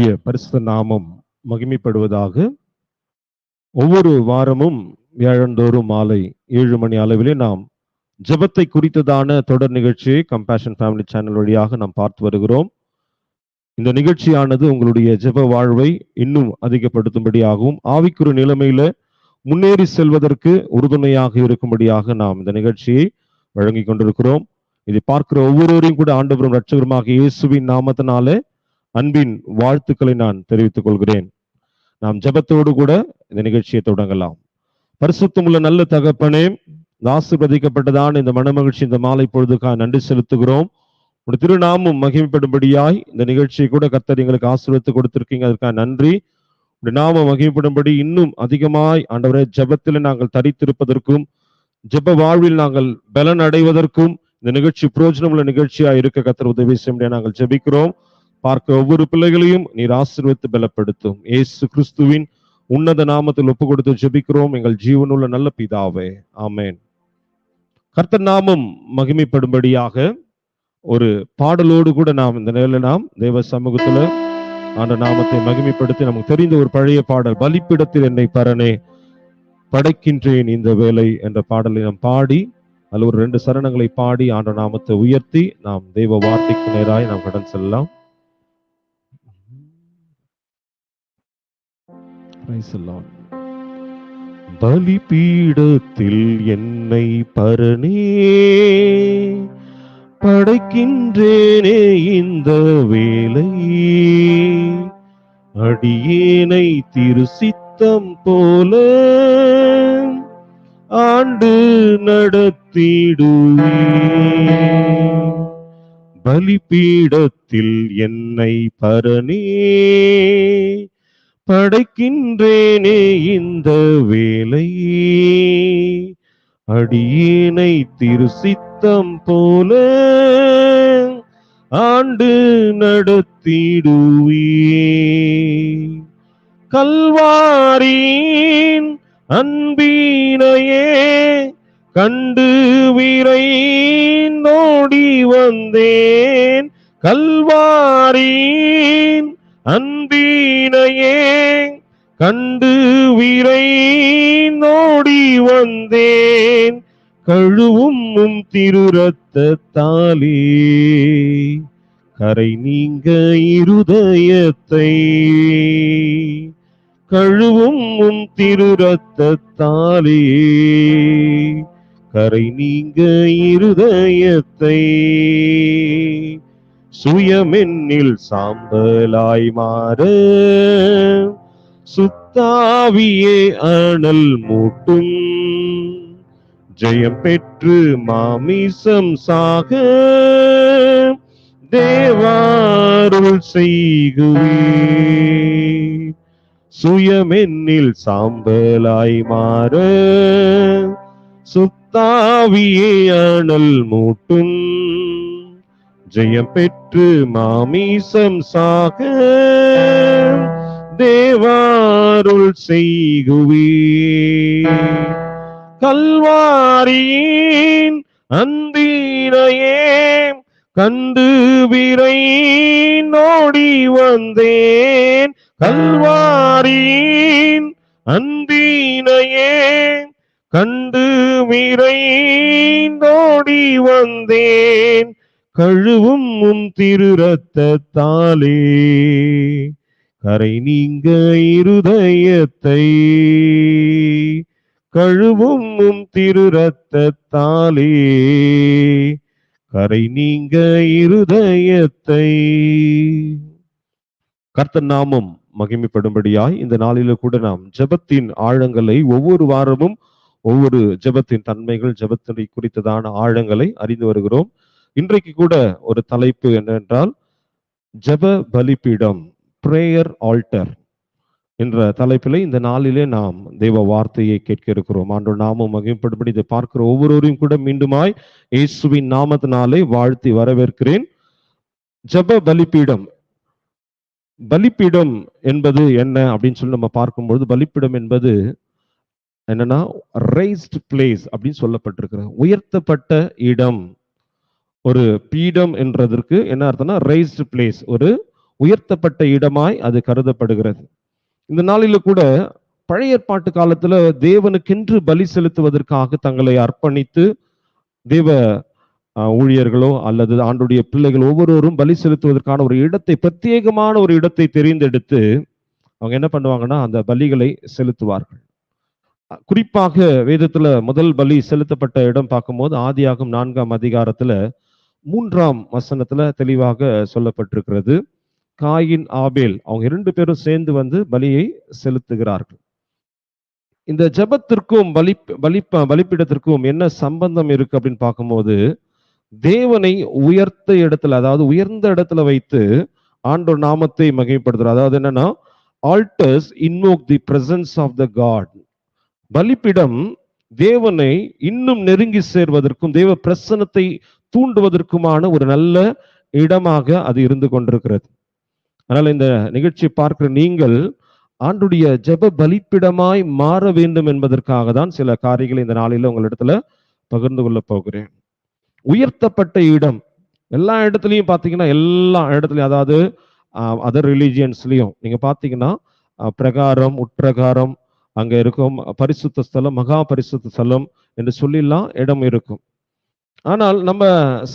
கர்த்தருடைய பரிசுத்த நாமம் மகிமைப்படுவதாக ஒவ்வொரு வாரமும் வியாழந்தோறும் மாலை ஏழு மணி அளவிலே நாம் ஜெபத்தை குறித்ததான தொடர் நிகழ்ச்சியை கம்பேஷன் ஃபேமிலி சேனல் வழியாக நாம் பார்த்து வருகிறோம். இந்த நிகழ்ச்சியானது உங்களுடைய ஜெப வாழ்வை இன்னும் அதிகப்படுத்தும்படியாகவும் ஆவிக்குறு நிலைமையில முன்னேறி செல்வதற்கு உறுதுணையாக இருக்கும்படியாக நாம் இந்த நிகழ்ச்சியை வழங்கி கொண்டிருக்கிறோம். இதை பார்க்கிற ஒவ்வொருவரையும் கூட ஆண்டவரும் ரட்சகருமாக இயேசுவின் நாமத்தினாலே அன்பின் வாழ்த்துக்களை நான் தெரிவித்துக் கொள்கிறேன். நாம் ஜெபத்தோடு கூட இந்த நிகழ்ச்சியை தொடங்கலாம். பரிசுத்தமுள்ள நல்ல தகப்பனே இந்த இந்த மனமகிழ்ச்சி இந்த மாலை பொழுதுக்காக நன்றி செலுத்துகிறோம். உடைய திருநாமும் மகிமைப்படும்படியாய் இந்த நிகழ்ச்சியை கூட கத்தர் எங்களுக்கு ஆசீர்வத்து கொடுத்திருக்கீங்க. அதற்காக நன்றி. உடைய நாமம் மகிமைப்படும்படி இன்னும் அதிகமாய் ஆண்டவரே ஜெபத்தில் நாங்கள் தரித்திருப்பதற்கும் ஜெப வாழ்வில் நாங்கள் பலன் அடைவதற்கும் இந்த நிகழ்ச்சி புரோஜனமுள்ள நிகழ்ச்சியா இருக்க கத்தர் உதவி செய்ய நாங்கள் ஜெபிக்கிறோம். பார்க்க ஒவ்வொரு பிள்ளைகளையும் நீர் ஆசீர்வதித்து பலப்படுத்தும். இயேசு கிறிஸ்துவின் உன்னத நாமத்தில் ஒப்பு கொடுத்து ஜெபிக்கிறோம். எங்கள் ஜீவனுள்ள நல்ல பிதாவே. ஆமேன். கர்த்தர் நாமம் மகிமைப்படும்படியாக ஒரு பாடலோடு கூட நாம் இந்த நிலையில நாம் தேவ சமூகத்துல ஆண்ட நாமத்தை மகிமைப்படுத்தி நமக்கு தெரிந்த ஒரு பழைய பாடல் பலிப்பிடத்தில் என்னை பரனே படைக்கின்றேன் இந்த வேலை என்ற பாடலை நாம் பாடி அதில் ஒரு ரெண்டு சரணங்களை பாடி ஆண்ட நாமத்தை உயர்த்தி நாம் தெய்வ வார்த்தைக்கு நேராய் நாம் கடன் செல்லலாம். பலிபீடத்தில் என்னை பரணே படைக்கின்றேனே இந்த வேலை அடியேனை திருசித்தம் போல ஆண்டு நடத்திடுவே. பலிபீடத்தில் என்னை பரணே படைக்கின்றேனே இந்த வேலை அடியேனை திருசித்தம் போல ஆண்டு நடத்திடுவே கல்வாரின் அன்பீனையே கண்டு விரை நோடி வந்தேன். கல்வாரின் அன்பீனையே கண்டு விரை நோடி வந்தேன். கழுவும் உம் திரு கரை நீங்க இருதயத்தை. கழுவும் உம் திரு கரை நீங்க இருதயத்தை. சுயமென்னில் சாம்பலாய் மாறு. சுத்தாவியே அனல் மூட்டும். ஜெயம் பெற்று மாமிசம் சாக. தேவாருள் செய்குவே. சுயமென்னில் சாம்பலாய் மாற. சுத்தாவியே அனல் மூட்டும். ஜெயம் பெற்று மாமீசம் சாக தேவாருள் செய்குவே. கல்வாரியின் அந்தீனையே கண்டு விரை நோடி வந்தேன். கல்வாரியின் அந்தீனையே கண்டு விரை நோடி வந்தேன். கழுவும் உம் திரு ரத்தத்தாலே கரை நீங்க இருதயத்தை. கழுவும் உம் திரு ரத்தத்தாலே கரை நீங்க இருதயத்தை. கர்த்த நாமம் மகிமைப்படும்படியாய் இந்த நாளில கூட நாம் ஜெபத்தின் ஆழங்களை ஒவ்வொரு வாரமும் ஒவ்வொரு ஜெபத்தின் தன்மைகள் ஜெபத்தினை குறித்ததான ஆழங்களை அறிந்து வருகிறோம். இன்றைக்கு கூட ஒரு தலைப்பு என்னென்றால் ஜெப பலிபீடம் பிரேயர் ஆல்டர் என்ற தலைப்பில் இந்த நாளிலே நாம் தெய்வ வார்த்தையை கேட்க இருக்கிறோம். ஆண்டு நாமம் மகிழ்படுபடி இதை பார்க்கிற ஒவ்வொருவரையும் கூட மீண்டுமாய் இயேசுவின் நாமத்தினாலே வாழ்த்தி வரவேற்கிறேன். ஜப பலிப்பீடம் பலிப்பீடம் என்பது என்ன அப்படின்னு சொல்லி நம்ம பார்க்கும்பொழுது பலிப்பீடம் என்பது என்னன்னா ரைஸ்ட் பிளேஸ் அப்படின்னு சொல்லப்பட்டிருக்கிற உயர்த்தப்பட்ட இடம். ஒரு பீடம் என்றதற்கு என்ன அர்த்தம்னா ரைஸ்டு பிளேஸ் ஒரு உயர்த்தப்பட்ட இடமாய் அது கருதப்படுகிறது. இந்த நாளில கூட பழைய ஏற்பாட்டு காலத்துல தேவனுக்கென்று பலி செலுத்துவதற்காக தங்களை அர்ப்பணித்து தேவ ஊழியர்களோ அல்லது ஆண்டுடைய பிள்ளைகள் ஒவ்வொருவரும் பலி செலுத்துவதற்கான ஒரு இடத்தை பிரத்யேகமான ஒரு இடத்தை தெரிந்தெடுத்து அவங்க என்ன பண்ணுவாங்கன்னா அந்த பலிகளை செலுத்துவார்கள். குறிப்பாக வேதத்துல முதல் பலி செலுத்தப்பட்ட இடம் பார்க்கும்போது ஆதியாகும் நான்காம் அதிகாரத்துல மூன்றாம் வசனத்துல தெளிவாக சொல்லப்பட்டிருக்கிறது. காயின் ஆபேல் அவங்க இரண்டு பேரும் சேர்ந்து வந்து பலியை செலுத்துகிறார்கள். இந்த ஜெபத்திற்கும் பலி பலி பலிப்பிடத்திற்கும் என்ன சம்பந்தம் இருக்கு அப்படின்னு பார்க்கும்போது தேவனை உயர்த்த இடத்துல அதாவது உயர்ந்த இடத்துல வைத்து ஆண்டோர் நாமத்தை மகிமைப்படுத்துறார். அதாவது என்னன்னா altars invoke the presence of the God பலிப்பிடம் தேவனை இன்னும் நெருங்கி சேர்வதற்கும் தேவ பிரசன்னத்தை தூண்டுவதற்குமான ஒரு நல்ல இடமாக அது இருந்து கொண்டிருக்கிறது. அதனால் இந்த நிகழ்ச்சியை பார்க்கிற நீங்கள் ஆண்டுடைய ஜெப பலிப்பிடமாய் மாற வேண்டும் என்பதற்காக தான் சில காரியங்களை இந்த நாளில உங்களிடத்துல பகிர்ந்து கொள்ள போகிறேன். உயர்த்தப்பட்ட இடம். எல்லா இடத்துலையும் பார்த்தீங்கன்னா எல்லா இடத்துலையும் அதாவது அதர் ரிலீஜியன்ஸ்லையும் நீங்க பார்த்தீங்கன்னா பிரகாரம் உட்பிரகாரம் அங்க இருக்கும் பரிசுத்த ஸ்தலம் மகா பரிசுத்த ஸ்தலம் என்று சொல்லிலாம் இடம் இருக்கும். ஆனால் நம்ம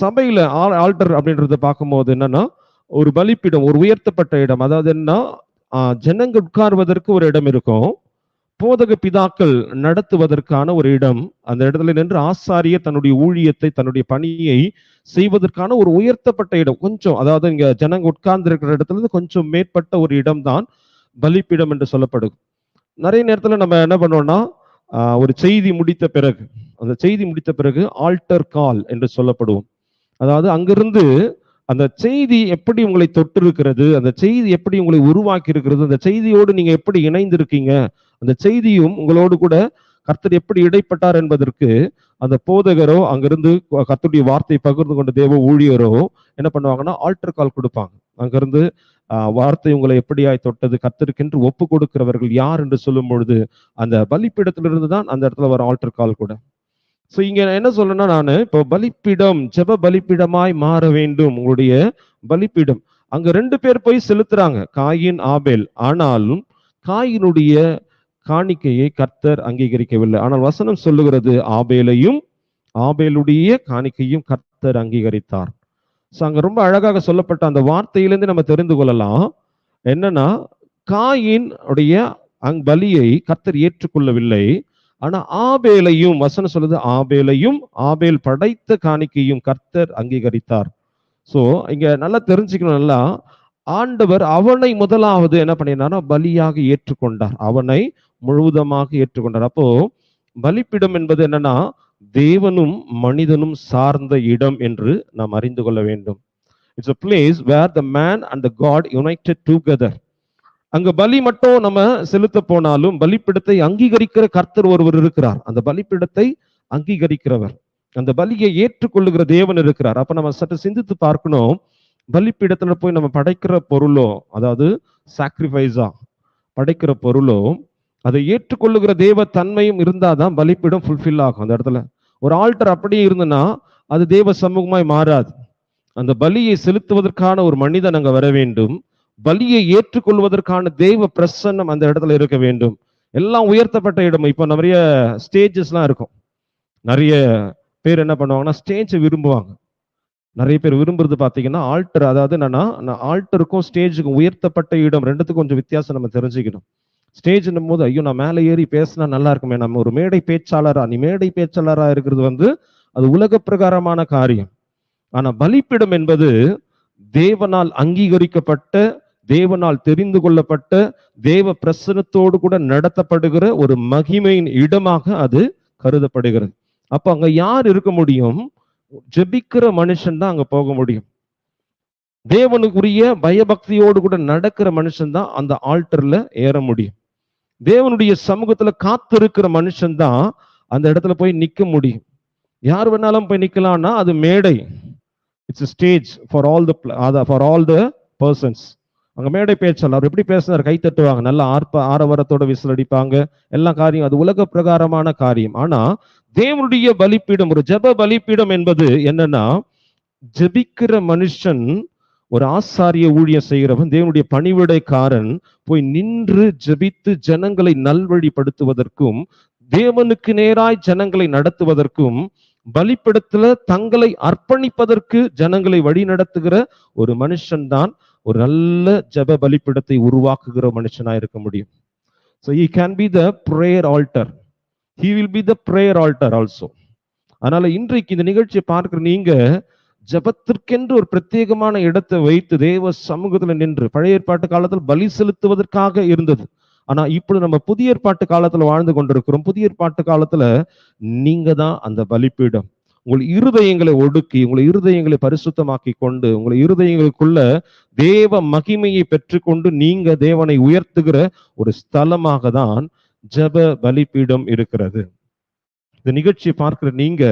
சபையில ஆல்டர் அப்படின்றத பார்க்கும்போது என்னன்னா ஒரு பலிப்பீடம் ஒரு உயர்த்தப்பட்ட இடம். அதாவது என்ன ஜனங்க உட்கார்வதற்கு ஒரு இடம் இருக்கும். போதக பிதாக்கள் நடத்துவதற்கான ஒரு இடம். அந்த இடத்துல நின்று ஆசாரியர் தன்னுடைய ஊழியத்தை தன்னுடைய பணியை செய்வதற்கான ஒரு உயர்த்தப்பட்ட இடம். கொஞ்சம் அதாவது இங்க ஜனங்க உட்கார்ந்து இருக்கிற இடத்துல இருந்து கொஞ்சம் மேற்பட்ட ஒரு இடம் தான் பலிப்பீடம் என்று சொல்லப்படும் நிறைய நேரத்துல நம்ம என்ன பண்ணோம்னா ஒரு செய்தி முடித்த பிறகு அந்த செய்தி முடித்த பிறகு ஆல்டர் கால் என்று சொல்லப்படுவோம் அதாவது அங்கிருந்து அந்த செய்தி எப்படி உங்களை தொட்டிருக்கிறது அந்த செய்தி எப்படி உங்களை உருவாக்கி இருக்கிறது அந்த செய்தியோடு நீங்க எப்படி இணைந்திருக்கீங்க அந்த செய்தியும் உங்களோடு கூட கர்த்தர் எப்படி இடைப்பட்டார் என்பதற்கு அந்த போதகரோ அங்கிருந்து கர்த்தருடைய வார்த்தை பகிர்ந்து கொண்ட தேவ ஊழியரோ என்ன பண்ணுவாங்கன்னா ஆல்டர் கால் கொடுப்பாங்க. அங்கிருந்து வார்த்தை உங்களை எப்படியாய் தொட்டது கர்த்தருக்கென்று ஒப்பு கொடுக்கிறவர்கள் யார் என்று சொல்லும் பொழுது அந்த பலிப்பிடத்திலிருந்து தான் அந்த இடத்துல வர ஆல்டர் கால் கூட. ஸோ இங்க நான் என்ன சொல்லணும்னா நான் இப்போ பலிப்பிடம் ஜெப பலிப்பிடமாய் மாற வேண்டும் உங்களுடைய பலிப்பிடம். அங்க ரெண்டு பேர் போய் செலுத்துறாங்க காயின் ஆபேல். ஆனாலும் காயினுடைய காணிக்கையை கர்த்தர் அங்கீகரிக்கவில்லை. ஆனால் வசனம் சொல்லுகிறது ஆபேலையும் ஆபேலுடைய காணிக்கையும் கர்த்தர் அங்கீகரித்தார். சோ அங்க ரொம்ப அழகாக சொல்லப்பட்ட அந்த வார்த்தையிலிருந்து நம்ம தெரிந்து கொள்ளலாம். என்னன்னா காயின் உடைய அங் பலியை கர்த்தர் ஏற்றுக்கொள்ளவில்லை. ஆனா ஆபேலையும் வசனம் சொல்லுது ஆபேலையும் ஆபேல் படைத்த காணிக்கையும் கர்த்தர் அங்கீகரித்தார். சோ இங்க நல்லா தெரிஞ்சுக்கணும் நல்லா. ஆண்டவர் அவனை முதலாவது என்ன பண்ணினாரா? பலியாக ஏற்றுக்கொண்டார். அவனை முழுவதுமாக ஏற்றுக்கொண்டார். அப்போ பலிப்பிடம் என்பது என்னன்னா தேவனும் மனிதனும் சார்ந்த இடம் என்று நாம் அறிந்து கொள்ள வேண்டும். It's a place where the man and the god united அங்க பலி மட்டும் நம்ம செலுத்த போனாலும் பலிப்பிடத்தை அங்கீகரிக்கிற கர்த்தர் ஒருவர் இருக்கிறார். அந்த பலிப்பிடத்தை அங்கீகரிக்கிறவர். அந்த பலியை ஏற்றுக்கொள்ளுகிற தேவன் இருக்கிறார். அப்ப நம்ம சற்று சிந்தித்து பார்க்கணும். பலிப்பீடத்துல போய் நம்ம படைக்கிற பொருளோ அதாவது சாக்ரிஃபைஸா படைக்கிற பொருளோ அதை ஏற்றுக்கொள்ளுகிற தேவ தன்மையும் இருந்தாதான் பலிப்பீடம் ஃபுல்ஃபில் ஆகும். அந்த இடத்துல ஒரு ஆல்டர் அப்படியே இருந்ததுன்னா அது தேவ சமூகமாய் மாறாது. அந்த பலியை செலுத்துவதற்கான ஒரு மனிதன் அங்க வர வேண்டும். பலியை ஏற்றுக்கொள்வதற்கான தெய்வ பிரசன்னம் அந்த இடத்துல இருக்க வேண்டும். எல்லாம் உயர்த்தப்பட்ட இடம். இப்போ நிறைய ஸ்டேஜஸ்லாம் இருக்கும். நிறைய பேர் என்ன பண்ணுவாங்கன்னா ஸ்டேஜை விரும்புவாங்க. நிறைய பேர் விரும்புறது பார்த்தீங்கன்னா ஆல்டர் அதாவது என்னன்னா ஆல்டருக்கும் ஸ்டேஜுக்கும் உயர்த்தப்பட்ட இடம். ரெண்டுத்துக்கும் கொஞ்சம் வித்தியாசம் நம்ம தெரிஞ்சுக்கணும். ஸ்டேஜ்னும் போது ஐயோ நான் மேலே ஏறி பேசினா நல்லா இருக்குமே. நம்ம ஒரு மேடை பேச்சாளரா நீ மேடை பேச்சாளரா இருக்கிறது வந்து அது உலக பிரகாரமான காரியம். ஆனா பலிப்பிடம் என்பது தேவனால் அங்கீகரிக்கப்பட்ட தேவனால் தெரிந்து கொள்ளப்பட்ட தேவ பிரசனத்தோடு கூட நடத்தப்படுகிற ஒரு மகிமையின் இடமாக அது கருதப்படுகிறது. அப்ப அங்க யார் இருக்க முடியும்? ஜெபிக்கிற மனுஷன் தான் அங்க போக முடியும். தேவனுக்குரிய பயபக்தியோடு கூட நடக்கிற மனுஷன் தான் அந்த ஆல்டர்ல ஏற முடியும். தேவனுடைய சமூகத்துல காத்திருக்கிற மனுஷன் தான் அந்த இடத்துல போய் நிக்க முடியும். யார் வேணாலும் போய் நிக்கலாம்னா அது மேடை. It's stage for all the for all the persons அங்கே மேடை பேச்சாளர் அவர் எப்படி பேசினார்? கை தட்டுவாங்க. நல்ல ஆர்ப்ப ஆரவாரத்தோட விசில் அடிப்பாங்க. எல்லா காரியம் அது உலக பிரகாரமான காரியம். ஆனா தேவனுடைய பலிப்பீடம் ஒரு ஜெப பலிப்பீடம் என்பது என்னன்னா ஜெபிக்கிற மனுஷன் ஒரு ஆசாரிய ஊழியம் செய்கிறவன் தேவனுடைய பணிவிடைக்காரன் போய் நின்று ஜெபித்து ஜனங்களை நல்வழிப்படுத்துவதற்கும் தேவனுக்கு நேராய் ஜனங்களை நடத்துவதற்கும் பலிப்பிடத்துல தங்களை அர்ப்பணிப்பதற்கு ஜனங்களை வழி நடத்துகிற ஒரு மனுஷன் தான் ஒரு நல்ல ஜெப பலிப்பிடத்தை உருவாக்குகிற மனுஷனா இருக்க முடியும். So he can be the prayer altar he will be the prayer altar also அதனால இன்றைக்கு இந்த நிகழ்ச்சியை பார்க்குற நீங்க ஜெபத்திற்கென்று ஒரு பிரத்யேகமான இடத்தை வைத்து தேவ சமூகத்துல நின்று பழைய ஏற்பாட்டு காலத்தில் பலி செலுத்துவதற்காக இருந்தது. ஆனா இப்படி நம்ம புதிய ஏற்பாட்டு காலத்துல வாழ்ந்து கொண்டிருக்கிறோம். புதிய ஏற்பாட்டு காலத்துல நீங்க தான் அந்த பலிப்பீடம். உங்கள் இருதயங்களை ஒடுக்கி உங்களை இருதயங்களை பரிசுத்தமாக்கி கொண்டு உங்களை இருதயங்களுக்குள்ள தேவ மகிமையை பெற்றுக்கொண்டு நீங்க தேவனை உயர்த்துகிற ஒரு ஸ்தலமாக தான் ஜப பலிப்பீடம் இருக்கிறது. இந்த நிகழ்ச்சியை பார்க்கிற நீங்க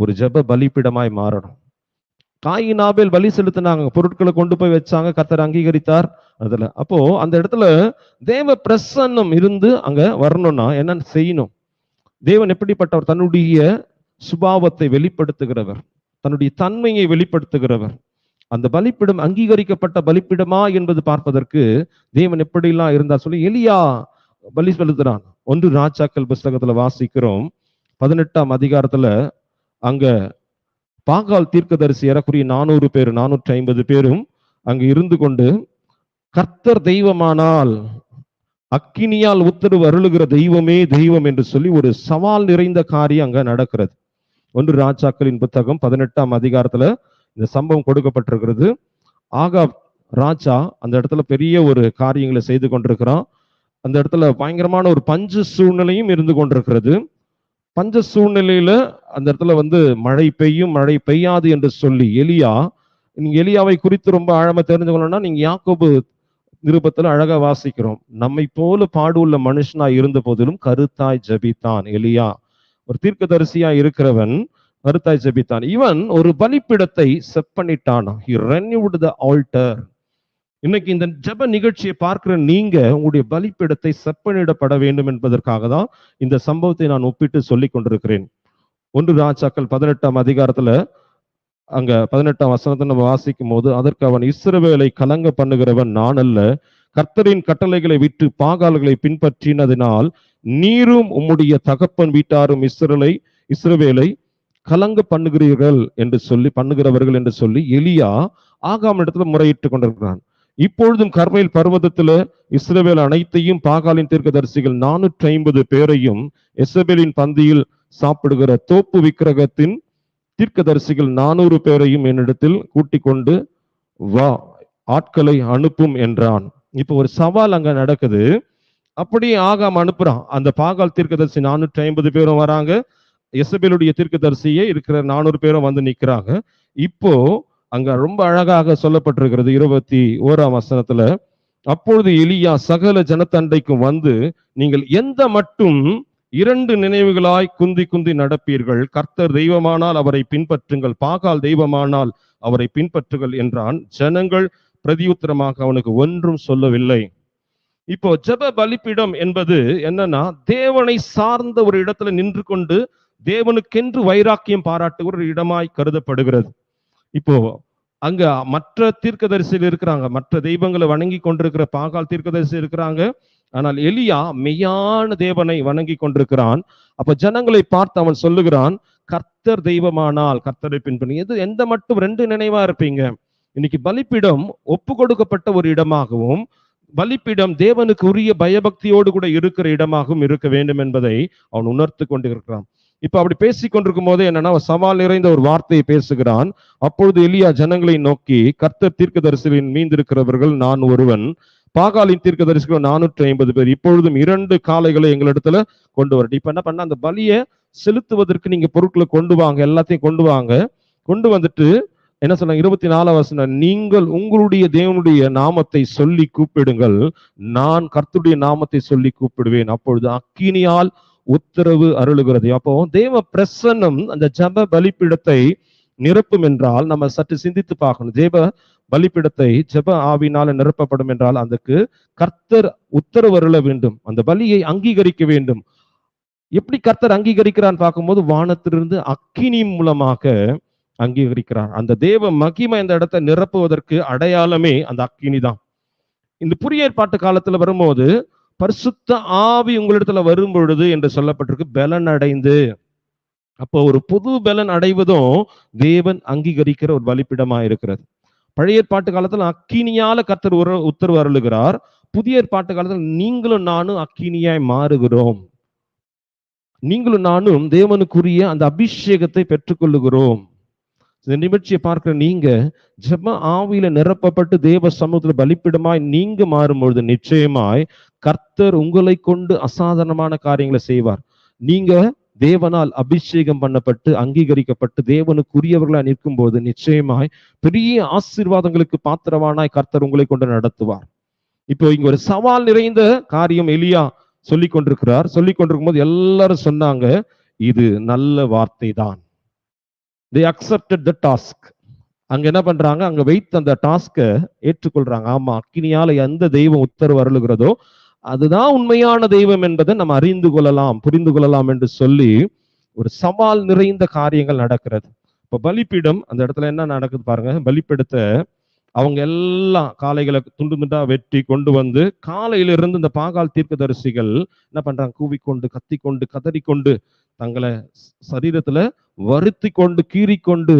ஒரு ஜெப பலிப்பீடமாய் மாறணும். காயினாபேல் பலி செலுத்தினாங்க பொருட்களை கொண்டு போய் வச்சாங்க கத்தர் அங்கீகரித்தார். அதுல அப்போ அந்த இடத்துல தேவ பிரசன்னம் இருந்து அங்க வரணும்னா என்ன செய்யணும்? தேவன் எப்படிப்பட்டவர்? தன்னுடைய சுபாவத்தை வெளிப்படுத்துகிறவர். தன்னுடைய தன்மையை வெளிப்படுத்துகிறவர். அந்த பலிப்பிடம் அங்கீகரிக்கப்பட்ட பலிப்பிடமா என்பது பார்ப்பதற்கு தேவன் எப்படிலாம் இருந்தா சொல்லி எலியா பலி செலுத்துறான் ஒன்று ராஜாக்கள் புஸ்தகத்துல வாசிக்கிறோம். பதினெட்டாம் அதிகாரத்துல அங்க பாகால் தீர்க்கதரிசி ஏறக்குரிய நானூறு பேர் நானூற்றி ஐம்பது பேரும் அங்கு இருந்து கொண்டு கர்த்தர் தெய்வமானால் அக்கினியால் உத்தரவு அருளுகிற தெய்வமே தெய்வம் என்று சொல்லி ஒரு சவால் நிறைந்த காரியம் அங்க நடக்கிறது. ஒன்று ராஜாக்களின் புத்தகம் பதினெட்டாம் அதிகாரத்துல இந்த சம்பவம் கொடுக்கப்பட்டிருக்கிறது. ஆகா ராஜா அந்த இடத்துல பெரிய ஒரு காரியங்களை செய்து கொண்டிருக்கிறான். அந்த இடத்துல பயங்கரமான ஒரு பஞ்ச சூழ்நிலையும் இருந்து கொண்டிருக்கிறது. பஞ்ச சூழ்நிலையில அந்த இடத்துல வந்து மழை பெய்யும் மழை பெய்யாது என்று சொல்லி எலியா நீங்க எலியாவை குறித்து ரொம்ப ஆழமா தெரிஞ்சுக்கணும்னா நீங்க யாக்கோபு நிருபத்துல அழகா வாசிக்கிறோம். நம்மை போல பாடுள்ள மனுஷனா இருந்த போதிலும் கருத்தாய் ஜபித்தான் எலியா. ஒரு தீர்க்கதரிசியா இருக்கிறவன் கருத்தாய் ஜபித்தான். இவன் ஒரு பலிப்பிடத்தை செப் பண்ணிட்டான். He இன்னைக்கு இந்த ஜெப நிகழ்ச்சியை பார்க்கிற நீங்க உங்களுடைய பலிப்பிடத்தை செப்பனிடப்பட வேண்டும் என்பதற்காக தான் இந்த சம்பவத்தை நான் ஒப்பிட்டு சொல்லிக் கொண்டிருக்கிறேன். ஒன்று ராஜாக்கள் பதினெட்டாம் அதிகாரத்துல அங்க பதினெட்டாம் வசனத்தை நம்ம வாசிக்கும் போது அதற்கு அவன் இஸ்ரவேலை கலங்க பண்ணுகிறவன் நான் அல்ல. கர்த்தரின் கட்டளைகளை விட்டு பாகால்களை பின்பற்றினதினால் நீரும் உம்முடைய தகப்பன் வீட்டாரும் இஸ்ரலை இஸ்ரவேலை கலங்க பண்ணுகிறீர்கள் என்று சொல்லி பண்ணுகிறவர்கள் என்று சொல்லி எலியா ஆகாம் இடத்துல முறையிட்டு கொண்டிருக்கிறான். இப்பொழுதும் கர்மையில் பர்வதத்துல இஸ்ரவேல் அனைத்தையும் பாகாலின் தீர்க்கதரிசிகள் நானூற்றி ஐம்பது பேரையும் எசபேலின் பந்தியில் சாப்பிடுகிற தோப்பு விக்கிரகத்தின் தீர்க்கதரிசிகள் நானூறு பேரையும் என்னிடத்தில் கூட்டிக் கொண்டு வா ஆட்களை அனுப்பும் என்றான். இப்போ ஒரு சவால் அங்க நடக்குது. அப்படியே ஆகாம அனுப்புறான். அந்த பாகால் தீர்க்கதரிசி நானூற்றி ஐம்பது பேரும் வராங்க. எசபேலுடைய தீர்க்கதரிசியே இருக்கிற நானூறு பேரும் வந்து நிற்கிறாங்க இப்போ அங்க ரொம்ப அழகாக சொல்லப்பட்டிருக்கிறது இருபத்தி ஓராம் வசனத்துல அப்பொழுது எலியா சகல ஜனத்தண்டைக்கும் வந்து நீங்கள் எந்த மட்டும் இரண்டு நினைவுகளாய் குந்தி குந்தி நடப்பீர்கள்? கர்த்தர் தெய்வமானால் அவரை பின்பற்றுங்கள். பாகால் தெய்வமானால் அவரை பின்பற்றுங்கள் என்றான். ஜனங்கள் பிரதியுத்தரமாக அவனுக்கு ஒன்றும் சொல்லவில்லை. இப்போ ஜெப பலிப்பிடம் என்பது என்னன்னா தேவனை சார்ந்த ஒரு இடத்துல நின்று கொண்டு தேவனுக்கென்று வைராக்கியம் பாராட்டுகிற ஒரு இடமாய் கருதப்படுகிறது. இப்போ அங்க மற்ற தீர்க்கதரிசியில் இருக்கிறாங்க. மற்ற தெய்வங்களை வணங்கி கொண்டிருக்கிற பாகால் தீர்க்கதரிசி இருக்கிறாங்க. ஆனால் எலியா மெய்யான தேவனை வணங்கி கொண்டிருக்கிறான். அப்ப ஜனங்களை பார்த்து அவன் சொல்லுகிறான் கர்த்தர் தெய்வமானால் கர்த்தரை பின்பற்றி எது எந்த மட்டும் ரெண்டு நினைவா இருப்பீங்க? இன்னைக்கு பலிப்பிடம் ஒப்பு கொடுக்கப்பட்ட ஒரு இடமாகவும் பலிப்பிடம் தேவனுக்கு உரிய பயபக்தியோடு கூட இருக்கிற இடமாகவும் இருக்க வேண்டும் என்பதை அவன் உணர்த்து கொண்டிருக்கிறான். இப்ப அப்படி பேசிக் கொண்டிருக்கும் போது என்னன்னா அவன் சவால் நிறைந்த ஒரு வார்த்தையை பேசுகிறான். அப்பொழுது எலியா ஜனங்களை நோக்கி கர்த்தர் தீர்க்கதரிசிகளின் மீந்திருக்கிறவர்கள் நான் ஒருவன். பாகாலின் தீர்க்கதரிசிகள் நானூற்றி ஐம்பது பேர். இப்பொழுதும் இரண்டு காளைகளை எங்களிடத்துல கொண்டு வரட்டும். இப்ப என்ன பண்ண அந்த பலியை செலுத்துவதற்கு நீங்க பொருட்களை கொண்டு வாங்க எல்லாத்தையும் கொண்டு வாங்க. கொண்டு வந்துட்டு என்ன சொன்னாங்க இருபத்தி நாலாம் வசனம் நீங்கள் உங்களுடைய தேவனுடைய நாமத்தை சொல்லி கூப்பிடுங்கள். நான் கர்த்தருடைய நாமத்தை சொல்லி கூப்பிடுவேன். அப்பொழுது அக்கினியால் உத்தரவு அருளுகிறது. அப்போ தேவ பிரசன்னம் அந்த ஜப பலிப்பிடத்தை நிரப்பும் என்றால் நம்ம சற்று சிந்தித்து பார்க்கணும். தேவ பலிப்பிடத்தை ஜெப ஆவினால நிரப்பப்படும் என்றால் அதுக்கு கர்த்தர் உத்தரவு அருள வேண்டும். அந்த பலியை அங்கீகரிக்க வேண்டும். எப்படி கர்த்தர் அங்கீகரிக்கிறான்னு பார்க்கும்போது வானத்திலிருந்து அக்கினி மூலமாக அங்கீகரிக்கிறார் அந்த தேவ மகிமை இந்த இடத்தை நிரப்புவதற்கு அடையாளமே அந்த அக்கினி தான். இந்த புதிய ஏற்பாட்டு காலத்துல வரும்போது பரிசுத்த ஆவி உங்களிடத்துல வரும் பொழுது என்று சொல்லப்பட்டிருக்கு பலன் அடைந்து. அப்போ ஒரு புது பலன் அடைவதும் தேவன் அங்கீகரிக்கிற ஒரு பலிப்பிடமா இருக்கிறது. பழைய ஏற்பாட்டு காலத்துல அக்கினியால கத்தர் உர உத்தரவு அருளுகிறார். புதிய ஏற்பாட்டு காலத்துல நீங்களும் நானும் அக்கினியாய் மாறுகிறோம். நீங்களும் நானும் தேவனுக்குரிய அந்த அபிஷேகத்தை பெற்றுக்கொள்ளுகிறோம். இந்த நிகழ்ச்சியை பார்க்கிற நீங்க ஜப ஆவியில நிரப்பப்பட்டு தேவ சமூகத்துல பலிப்பிடமாய் நீங்க மாறும்பொழுது நிச்சயமாய் கர்த்தர் உங்களை கொண்டு அசாதாரணமான காரியங்களை செய்வார். நீங்க தேவனால் அபிஷேகம் பண்ணப்பட்டு அங்கீகரிக்கப்பட்டு தேவனுக்குரியவர்களா நிற்கும் போது நிச்சயமாய் பெரிய ஆசீர்வாதங்களுக்கு பாத்திரவானாய் கர்த்தர் உங்களை கொண்டு நடத்துவார். இப்போ இங்க ஒரு சவால் நிறைந்த காரியம் எலியா சொல்லி கொண்டிருக்கிறார் சொல்லி கொண்டிருக்கும் போது எல்லாரும் சொன்னாங்க இது நல்ல வார்த்தை தான் தே அக்செப்டட் த டாஸ்க் அங்க என்ன பண்றாங்க? அங்க வைத்த அந்த டாஸ்கை ஏற்றுக்கொள்றாங்க. ஆமா அக்கினியால எந்த தெய்வம் உத்தரவு அருளுகிறதோ அதுதான் உண்மையான தெய்வம் என்பதை நம்ம அறிந்து கொள்ளலாம் புரிந்து கொள்ளலாம் என்று சொல்லி ஒரு சவால் நிறைந்த காரியங்கள் நடக்கிறது. இப்ப பலிப்பீடம் அந்த இடத்துல என்ன நடக்குது பாருங்க. பலிப்பீடத்தை அவங்க எல்லாம் காளைகளை துண்டு துண்டா வெட்டி கொண்டு வந்து காலையில இருந்து இந்த பாகால் தீர்க்கதரிசிகள் என்ன பண்றாங்க? கூவிக்கொண்டு கத்திக்கொண்டு கதறிக்கொண்டு தங்களை சரீரத்துல வருத்தி கொண்டு கீறிக்கொண்டு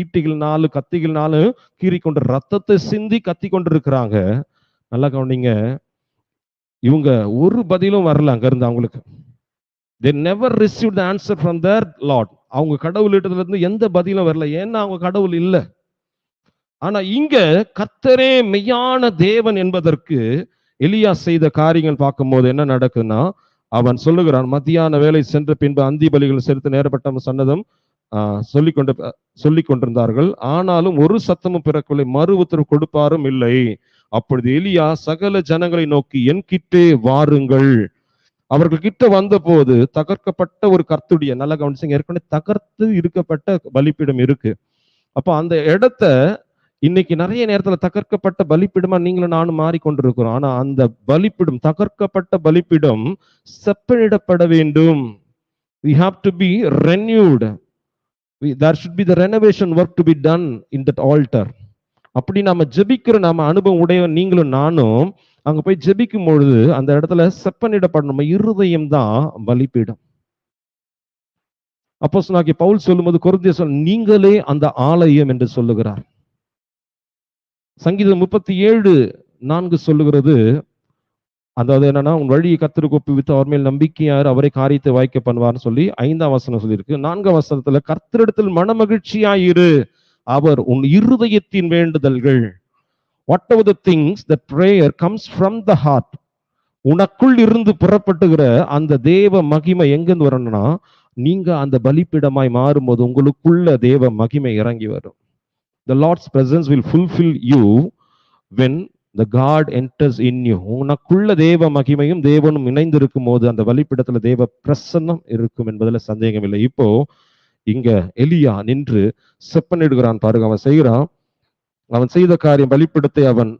ஈட்டிகள் நாலு கத்திகள் நாலு கீறிக்கொண்டு ரத்தத்தை சிந்தி கத்தி கொண்டு இருக்கிறாங்க. நல்லா கவனிங்க. இவங்க ஒரு பதிலும் வரல அங்க இருந்து அவங்களுக்கு. They never receive the answer from their Lord அவங்க கடவுள் இருந்து எந்த பதிலும் வரல. ஏன்னா அவங்க கடவுள் இல்லை. ஆனா இங்க கத்தரே மெய்யான தேவன் என்பதற்கு எலியா செய்த காரியங்கள் பார்க்கும்போது என்ன நடக்குதுன்னா அவன் சொல்லுகிறான் மத்தியான வேலை சென்ற பின்பு அந்தி பலிகள் செலுத்த நேரப்பட்ட சொன்னதும் ஆஹ் கொண்டு சொல்லி கொண்டிருந்தார்கள். ஆனாலும் ஒரு சத்தமும் பிறக்கவில்லை மறு உத்தரவு கொடுப்பாரும் இல்லை. அப்பொழுது எலியா சகல ஜனங்களை நோக்கி என் கிட்டே வாருங்கள். அவர்கள் கிட்ட வந்தபோது தகர்க்கப்பட்ட ஒரு கர்த்துடைய நல்ல கவனிச்சிங்க ஏற்கனவே தகர்த்து இருக்கப்பட்ட பலிப்பிடம் இருக்கு. அப்போ அந்த இடத்த இன்னைக்கு நிறைய நேரத்துல தகர்க்கப்பட்ட பலிப்பிடமா நீங்களும் நானும் மாறிக்கொண்டிருக்கிறோம். ஆனா அந்த பலிப்பீடம் தகர்க்கப்பட்ட பலிப்பிடம் செப்பனிடப்பட வேண்டும். We have to be renewed we, should be the renovation work to be done in that altar அப்படி நாம ஜெபிக்கிற நாம அனுபவம் உடைய நீங்களும் நானும் அங்க போய் ஜெபிக்கும் பொழுது அந்த இடத்துல செப்பனிடப்படணும் நம்ம இருதயம் தான் பலிப்பீடம். அப்போ சொன்னாக்கி பவுல் சொல்லும்போது குருந்திய சொல் நீங்களே அந்த ஆலயம் என்று சொல்லுகிறார். சங்கீதம் முப்பத்தி ஏழு நான்கு சொல்லுகிறது அதாவது என்னன்னா உன் வழியை கத்திற்கு ஒப்புவித்து அவர் மேல் நம்பிக்கையார் அவரை காரியத்தை வாய்க்க பண்ணுவார்னு சொல்லி ஐந்தாம் வசனம் சொல்லியிருக்கு. நான்காம் வசனத்துல கர்த்தரிடத்தில் மனமகிழ்ச்சியாயிரு அவர் உன் இருதயத்தின் வேண்டுதல்கள். Whatever the things the prayer comes from the heart உனக்குள் இருந்து புறப்பட்டுகிற அந்த தேவ மகிமை எங்கேருந்து வரணும்னா நீங்க அந்த பலிப்பிடமாய் மாறும்போது உங்களுக்குள்ள தேவ மகிமை இறங்கி வரும். The Lord's presence will fulfil you when the God enters in you உனக்குள்ள தேவ மகிமையும் தேவனும் இணைந்திருக்கும் போது அந்த பலிப்பிடத்துல தேவ பிரசன்னம் இருக்கும் என்பதுல சந்தேகம் இல்லை இப்போ இங்க எலியா நின்று செப்பனிடுகிறான் பாருங்க. அவன் செய்கிறான். அவன் செய்த காரியம் வழிப்பிடத்தை அவன்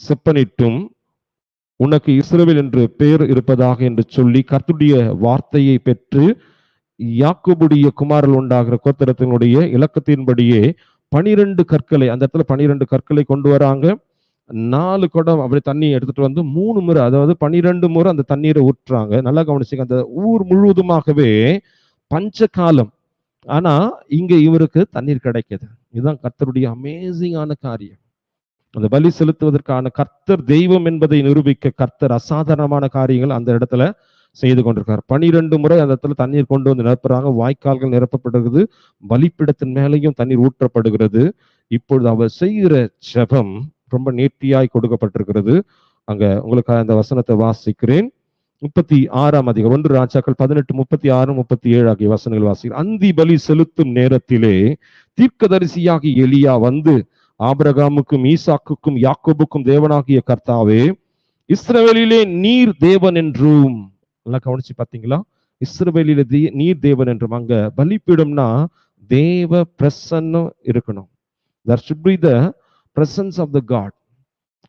செப்பனிட்டும். உனக்கு இஸ்ரவேல் என்று பெயர் இருப்பதாக என்று சொல்லி கர்த்துடைய வார்த்தையை பெற்று யாக்குபுடைய குமாரில் உண்டாகிற கோத்திரத்தினுடைய இலக்கத்தின்படியே பனிரெண்டு கற்களை அந்த இடத்துல பனிரெண்டு கற்களை கொண்டு வராங்க. நாலு குடம் அப்படி தண்ணி எடுத்துட்டு வந்து மூணு முறை அதாவது பனிரெண்டு முறை அந்த தண்ணீரை ஊற்றுறாங்க. நல்லா கவனிச்சுங்க அந்த ஊர் முழுவதுமாகவே பஞ்சகாலம். ஆனா இங்க இவருக்கு தண்ணீர் கிடைக்குது இதுதான் கர்த்தருடைய அமேசிங்கான காரியம். அந்த பலி செலுத்துவதற்கான கர்த்தர் தெய்வம் என்பதை நிரூபிக்க கர்த்தர் அசாதாரணமான காரியங்கள் அந்த இடத்துல செய்து கொண்டிருக்கார் பனிரெண்டு முறை அந்த இடத்துல தண்ணீர் கொண்டு வந்து நிரப்புறாங்க. வாய்க்கால்கள் நிரப்பப்படுகிறது பலிப்பிடத்தின் மேலேயும் தண்ணீர் ஊற்றப்படுகிறது. இப்பொழுது அவர் செய்கிற செபம் ரொம்ப நேர்த்தியாய் கொடுக்கப்பட்டிருக்கிறது. அங்க உங்களுக்கு அந்த வசனத்தை வாசிக்கிறேன். முப்பத்தி ஆறாம் அதிகம் ஒன்று ராஜாக்கள் பதினெட்டு முப்பத்தி ஆறு முப்பத்தி ஏழு ஆகிய வசனங்கள் வாசிக்கிறேன். அந்தி பலி செலுத்தும் நேரத்திலே தீர்க்கதரிசியாகி எலியா வந்து ஆபரகாமுக்கும் ஈசாக்குக்கும் யாக்கோபுக்கும் தேவனாகிய கர்த்தாவே இஸ்ரவேலிலே நீர் தேவன் என்றும் நல்லா கவனிச்சு பார்த்தீங்களா இஸ்ரவேலிலே தே நீர் தேவன் என்றும் அங்க பலிப்பீடம்னா தேவ பிரசன்னம் இருக்கணும். There should the presence of the God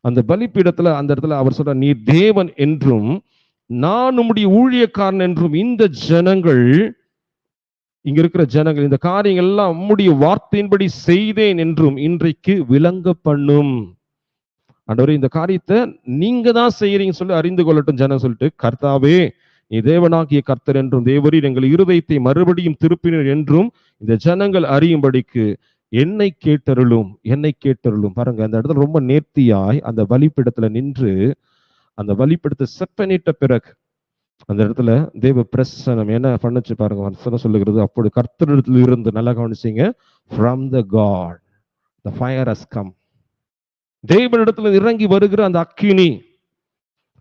அந்த பலிப்பீடத்துல அந்த இடத்துல அவர் சொல்ற நீர் தேவன் என்றும் நான் உம்முடைய ஊழியக்காரன் என்றும் இந்த ஜனங்கள் இங்க இருக்கிற ஜனங்கள் இந்த காரியங்கள் எல்லாம் உம்முடைய வார்த்தையின்படி செய்தேன் என்றும் இன்றைக்கு விளங்க பண்ணும் ஆண்டவரே இந்த காரியத்தை நீங்க தான் செய்யறீங்க சொல்லி அறிந்து கொள்ளட்டும் ஜனம் சொல்லிட்டு கர்த்தாவே நீ தேவனாகிய கர்த்தர் என்றும் தேவரீர் எங்கள் இருதயத்தை மறுபடியும் திருப்பினர் என்றும் இந்த ஜனங்கள் அறியும்படிக்கு என்னை கேட்டருளும் என்னை கேட்டருளும். பாருங்க அந்த இடத்துல ரொம்ப நேர்த்தியாய் அந்த வழிப்பிடத்துல நின்று அந்த வழிப்பிடத்தை செப்பனிட்ட பிறகு அந்த இடத்துல தேவ பிரசனம் என்ன பண்ணுச்சு பாருங்க வசனம் சொல்லுகிறது அப்படி கர்த்தரிடத்துல இருந்து நல்லா கவனிச்சிங்க from the God the fire has come தேவனிடத்துல இறங்கி வருகிற அந்த அக்கினி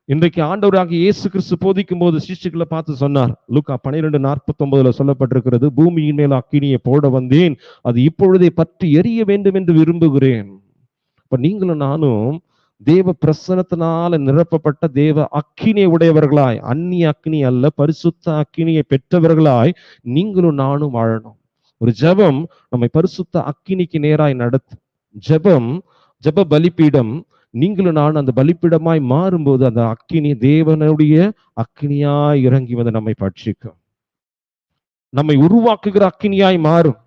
இன்றைக்கு ஆண்டவராக இயேசு கிறிஸ்து போதிக்கும் போது சிஷ்டுகளை பார்த்து சொன்னார். லுக்கா பன்னிரெண்டு நாற்பத்தி சொல்லப்பட்டிருக்கிறது பூமியின் மேல் அக்கினியை போட வந்தேன் அது இப்பொழுதே பற்றி எரிய வேண்டும் என்று விரும்புகிறேன். இப்ப நீங்களும் நானும் தேவ பிரசனத்தினால நிரப்பப்பட்ட தேவ அக்கினியை உடையவர்களாய் அந்நிய அக்னி அல்ல பரிசுத்த அக்கினியை பெற்றவர்களாய் நீங்களும் நானும் வாழணும். ஒரு ஜெபம் நம்மை பரிசுத்த அக்கினிக்கு நேராய் நடத்து ஜெபம் ஜெப பலிபீடம் நீங்களும் நான் அந்த பலிப்பிடமாய் மாறும்போது அந்த அக்கினி தேவனுடைய அக்கினியாய் இறங்கி வந்து நம்மை பட்சிக்கும். நம்மை உருவாக்குகிற அக்கினியாய் மாறும்.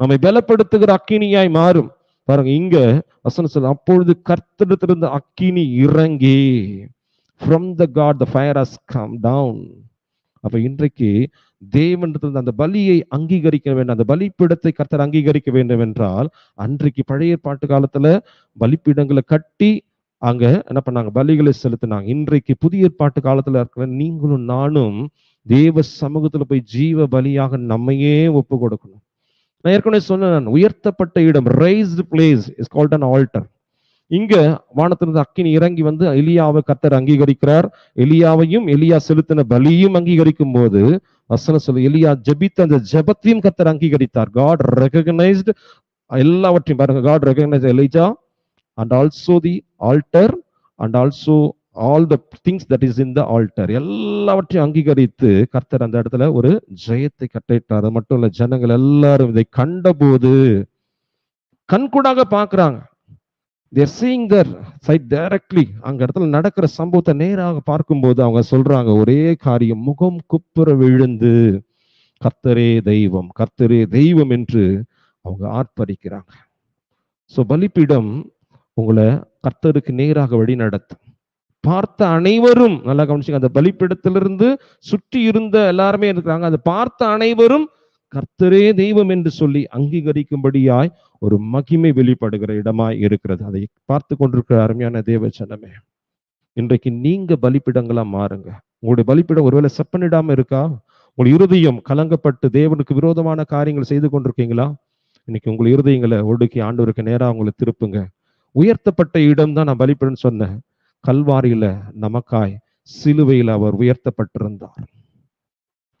நம்மை பலப்படுத்துகிற அக்கினியாய் மாறும். பாருங்க இங்க வசனம் சொல்ல அப்பொழுது கர்த்தடத்திலிருந்து அக்கினி இறங்கி from the God the fire has come down அப்ப இன்றைக்கு தேவனிடத்திலிருந்து அந்த பலியை அங்கீகரிக்க வேண்டும். அந்த பலிப்பிடத்தை கர்த்தர் அங்கீகரிக்க வேண்டும் என்றால் அன்றைக்கு பழைய பாட்டு காலத்துல பலிப்பீடங்களை கட்டி அங்க என்ன பண்ணாங்க? பலிகளை செலுத்தினாங்க. இன்றைக்கு புதிய ஏற்பாட்டு காலத்துல இருக்கிற நீங்களும் நானும் தேவ சமூகத்துல போய் ஜீவ பலியாக நம்மையே ஒப்பு கொடுக்கணும். நான் ஏற்கனவே சொன்னேன் நான், உயர்த்தப்பட்ட இடம் raised place is called an altar இங்க வானத்திலிருந்து அக்கினி இறங்கி வந்து எலியாவை கர்த்தர் அங்கீகரிக்கிறார். எலியாவையும் எலியா செலுத்தின பலியும் அங்கீகரிக்கும் போது வசனம் சொல்லு எலியா ஜபித்த அந்த ஜெபத்தையும் கர்த்தர் அங்கீகரித்தார். காட் ரெகனைஸ்டு எல்லாவற்றையும் பாருங்க God recognise Elijah and also the altar and also all the things that is in the altar எல்லாவற்றையும் அங்கீகரித்து கர்த்தர் அந்த இடத்துல ஒரு ஜெயத்தை கட்டிட்டார் அது மட்டும் இல்ல ஜனங்கள் எல்லாரும் இதை கண்டபோது கண்கூடாக பார்க்கறாங்க. They're seeing the sight directly அங்க இடத்துல நடக்கிற சம்பவத்தை நேராக பார்க்கும்போது அவங்க சொல்றாங்க ஒரே காரியம் முகம் குப்புற விழுந்து கர்த்தரே தெய்வம் கர்த்தரே தெய்வம் என்று அவங்க ஆர்ப்பரிக்கிறாங்க. சோ பலிப்பீடம் உங்களை கர்த்தருக்கு நேராக வழி நடத்தும் பார்த்த அனைவரும் நல்லா கவனிச்சுங்க அந்த பலிப்பிடத்திலிருந்து சுற்றி இருந்த எல்லாருமே இருக்கிறாங்க. அதை பார்த்த அனைவரும் கர்த்தரே தெய்வம் என்று சொல்லி அங்கீகரிக்கும்படியாய் ஒரு மகிமை வெளிப்படுகிற இடமாய் இருக்கிறது. அதை பார்த்து கொண்டிருக்கிற அருமையான தேவ ஜனமே இன்றைக்கு நீங்க பலிப்பிடங்களா மாறுங்க. உங்களுடைய பலிப்பிடம் ஒருவேளை செப்பனிடாம இருக்கா? உங்கள் இருதயம் கலங்கப்பட்டு தேவனுக்கு விரோதமான காரியங்கள் செய்து கொண்டிருக்கீங்களா? இன்னைக்கு உங்கள் இருதயங்களை ஒடுக்கி ஆண்டவருக்கு நேரா உங்களை திருப்புங்க. உயர்த்தப்பட்ட இடம் தான் நான் பலிப்பிடம் சொன்னேன். கல்வாரியில நமக்காய் சிலுவையில் அவர் உயர்த்தப்பட்டிருந்தார்.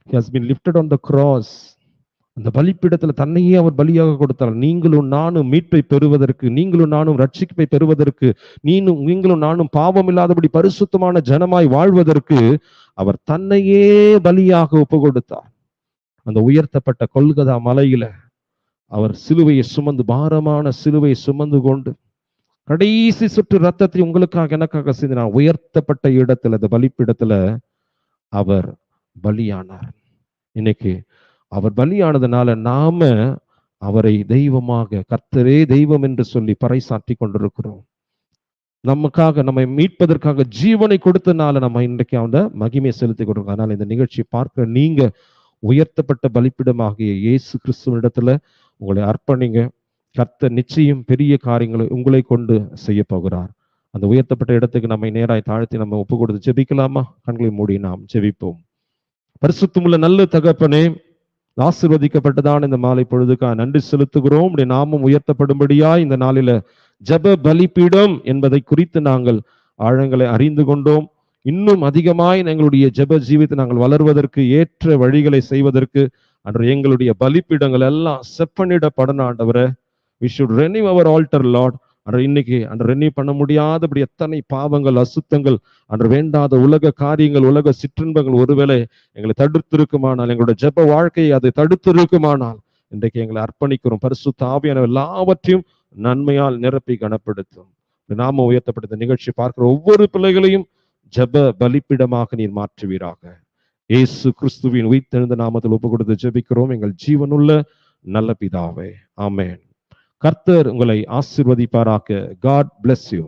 He has been lifted on the அந்த பலிப்பிடத்துல தன்னையே அவர் பலியாக கொடுத்தார். நீங்களும் நானும் மீட்பை பெறுவதற்கு நீங்களும் நானும் ரட்சிப்பை பெறுவதற்கு நீனும் நீங்களும் நானும் பாவம் இல்லாதபடி பரிசுத்தமான ஜனமாய் வாழ்வதற்கு அவர் தன்னையே பலியாக ஒப்பு கொடுத்தார் அந்த உயர்த்தப்பட்ட கொல்கதா மலையில அவர் சிலுவையை சுமந்து பாரமான சிலுவையை சுமந்து கொண்டு கடைசி சுற்று ரத்தத்தை உங்களுக்காக எனக்காக சிந்தினார். உயர்த்தப்பட்ட இடத்துல அந்த பலிப்பிடத்துல அவர் பலியானார். இன்னைக்கு அவர் பலியானதுனால நாம அவரை தெய்வமாக கர்த்தரே தெய்வம் என்று சொல்லி பறைசாற்றி கொண்டிருக்கிறோம். நமக்காக நம்மை மீட்பதற்காக ஜீவனை கொடுத்தனால நம்ம இன்றைக்கு அந்த மகிமை செலுத்தி கொண்டிருக்கோம். அதனால இந்த நிகழ்ச்சியை பார்க்க நீங்க உயர்த்தப்பட்ட பலிப்பிடமாகிய இயேசு கிறிஸ்துவினிடத்துல உங்களை அர்ப்பணிங்க. கர்த்த நிச்சயம் பெரிய காரியங்களை உங்களை கொண்டு செய்ய போகிறார். அந்த உயர்த்தப்பட்ட இடத்துக்கு நம்மை நேராய் தாழ்த்தி நம்ம ஒப்பு கொடுத்து ஜெபிக்கலாமா? கண்களை மூடி நாம் ஜெபிப்போம். பரிசுத்தமுள்ள நல்ல தகப்பனே ஆசிர்வதிக்கப்பட்டதான இந்த மாலை பொழுதுக்கா நன்றி செலுத்துகிறோம். உடைய நாமம் உயர்த்தப்படும்படியா இந்த நாளில ஜப பலிபீடம் என்பதை குறித்து நாங்கள் ஆழங்களை அறிந்து கொண்டோம். இன்னும் அதிகமாய் எங்களுடைய ஜெப ஜீவித்தை நாங்கள் வளர்வதற்கு ஏற்ற வழிகளை செய்வதற்கு அன்று எங்களுடைய பலிப்பீடங்கள் எல்லாம் செப்பனிடப்படணும் ஆண்டவரே. We should renew our altar Lord அன்று இன்னைக்கு அன்று ரெனிவ் பண்ண முடியாதபடி எத்தனை பாவங்கள் அசுத்தங்கள் அன்று வேண்டாத உலக காரியங்கள் உலக சிற்றின்பங்கள் ஒருவேளை எங்களை தடுத்திருக்குமானால் எங்களுடைய ஜெப வாழ்க்கையை அதை தடுத்திருக்குமானால் இன்றைக்கு எங்களை அர்ப்பணிக்கிறோம். பரிசு தாவியான எல்லாவற்றையும் நன்மையால் நிரப்பி கனப்படுத்தும். நாம உயர்த்தப்பட்ட நிகழ்ச்சி பார்க்கிற ஒவ்வொரு பிள்ளைகளையும் ஜெப பலிப்பிடமாக நீர் மாற்றுவீராக. இயேசு கிறிஸ்துவின் உயிர்த்தெழுந்த நாமத்தில் ஒப்பு கொடுத்து ஜெபிக்கிறோம். எங்கள் ஜீவனுள்ள நல்ல பிதாவே. ஆமேன். கர்த்தர் உங்களை ஆசிர்வதிப்பாராக. காட் பிளஸ் யூ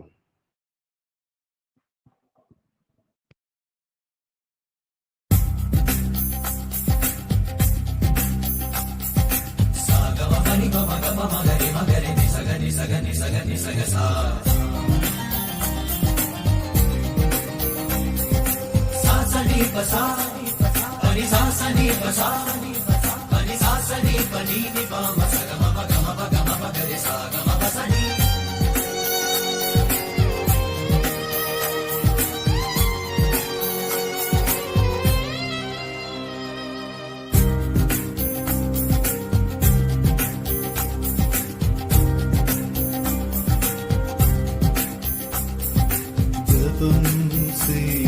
ஜபம் செய்திடுவோம்